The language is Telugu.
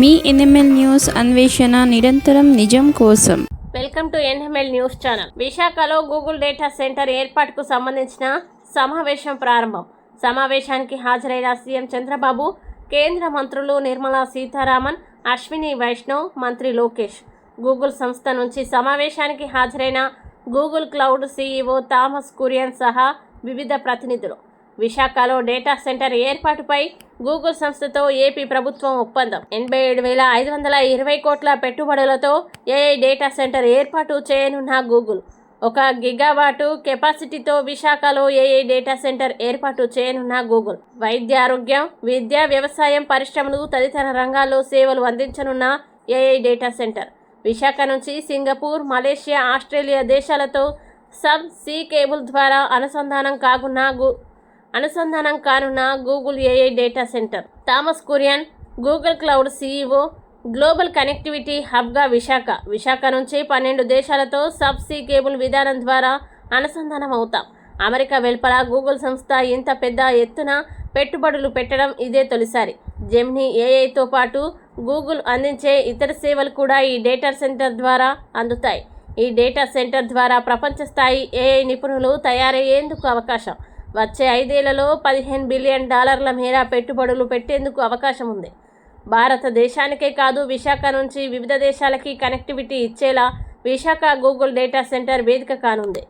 మీ ఎన్ఎంఎల్ న్యూస్ అన్వేషణ నిరంతరం నిజం కోసం. Welcome to NML news channel. విశాఖలో గూగుల్ డేటా సెంటర్ ఏర్పాటుకు సంబంధించిన సమావేశం ప్రారంభం. సమావేశానికి హాజరైన సీఎం చంద్రబాబు కేంద్ర మంత్రులు నిర్మలా సీతారామన్ అశ్విని వైష్ణవ్ మంత్రి లోకేష్. గూగుల్ సంస్థ నుంచి సమావేశానికి హాజరైన Google cloud CEO Thomas Kurian సహా వివిధ ప్రతినిధులు. విశాఖలో డేటా సెంటర్ ఏర్పాటుపై గూగుల్ సంస్థతో ఏపీ ప్రభుత్వం ఒప్పందం. ఎనభై ఏడు వేల ఐదు వందల ఇరవై కోట్ల పెట్టుబడులతో ఏఐ డేటా సెంటర్ ఏర్పాటు చేయనున్న గూగుల్. ఒక గిగావాటు కెపాసిటీతో విశాఖలో ఏఐ డేటా సెంటర్ ఏర్పాటు చేయనున్న గూగుల్. వైద్య ఆరోగ్యం విద్య వ్యవసాయం పరిశ్రమలు తదితర రంగాల్లో సేవలు అందించనున్న ఏఐ డేటా సెంటర్. విశాఖ నుంచి సింగపూర్ మలేషియా ఆస్ట్రేలియా దేశాలతో సబ్ సీ కేబుల్ ద్వారా అనుసంధానం కాకున్న గూ అనుసంధానం కానున్న Google AI data center. Thomas Kurian Google cloud CEO global connectivity హబ్గా విశాఖ. విశాఖ నుంచి పన్నెండు దేశాలతో సబ్ సీ కేబుల్ విధానం ద్వారా అనుసంధానం అవుతాం. అమెరికా వెలుపల గూగుల్ సంస్థ ఇంత పెద్ద ఎత్తున పెట్టుబడులు పెట్టడం ఇదే తొలిసారి. జెమ్నీ ఏఐతో పాటు గూగుల్ అందించే ఇతర సేవలు కూడా ఈ డేటా సెంటర్ ద్వారా అందుతాయి. ఈ డేటా సెంటర్ ద్వారా ప్రపంచ స్థాయి ఏఐ నిపుణులు తయారయ్యేందుకు అవకాశం. వచ్చే ఐదేళ్ళలో పదిహేను బిలియన్ డాలర్ల మేర పెట్టుబడులు పెట్టేందుకు అవకాశం ఉంది. భారతదేశానికే కాదు విశాఖ నుంచి వివిధ దేశాలకి కనెక్టివిటీ ఇచ్చేలా విశాఖ గూగుల్ డేటా సెంటర్ వేదిక కానుంది.